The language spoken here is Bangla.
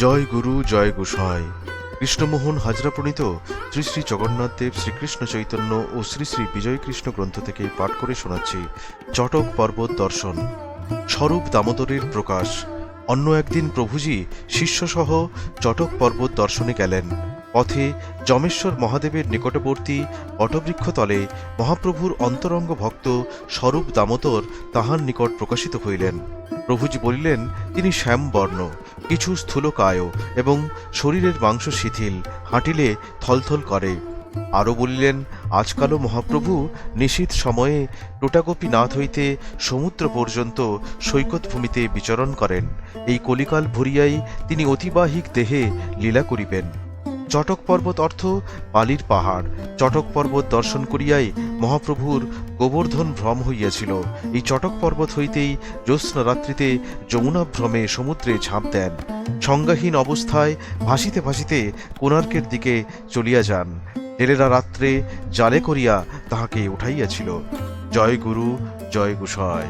জয় গুরু, জয় গোসাই। কৃষ্ণমোহন হাজরা প্রণীত শ্রী শ্রী জগন্নাথ দেব শ্রীকৃষ্ণ চৈতন্য ও শ্রী শ্রী বিজয় কৃষ্ণ গ্রন্থ থেকে পাঠ করে শোনাচ্ছি চটক পর্বত দর্শন। স্বরূপ দামোদরের প্রকাশ। অন্য একদিন প্রভুজি শিষ্যসহ চটক পর্বত দর্শনে গেলেন। পথে যমেশ্বর মহাদেবের নিকটবর্তী বটবৃক্ষতলে মহাপ্রভুর অন্তরঙ্গ ভক্ত স্বরূপ দামোদর তাহার নিকট প্রকাশিত হইলেন। প্রভুজি বলিলেন, তিনি শ্যামবর্ণ, কিছু স্থূলকায় এবং শরীরের মাংস শিথিল, হাঁটিলে থলথল করে। আরও বলিলেন, আজকালও মহাপ্রভু নিশীথ সময়ে টোটাগোপীনাথ হইতে সমুদ্র পর্যন্ত সৈকত ভূমিতে বিচরণ করেন। এই কলিকাল ভরিয়াই তিনি অতিবাহিক দেহে লীলা করিবেন। চটক পর্বত অর্থ বালির পাহাড়। চটক পর্বত দর্শন করিয়াই মহাপ্রভুর গোবর্ধন ভ্রম হইয়াছিল। এই চটক পর্বত হইতেই জ্যোৎস্না রাত্রিতে যমুনা ভ্রমে সমুদ্রে ঝাঁপ দেন। সংজ্ঞাহীন অবস্থায় ভাসিতে ভাসিতে কোণার্কের দিকে চলিয়া যান। জেলেরা রাত্রে জালে করিয়া তাহাকে উঠাইয়াছিল। জয় গুরু, জয় গুসায়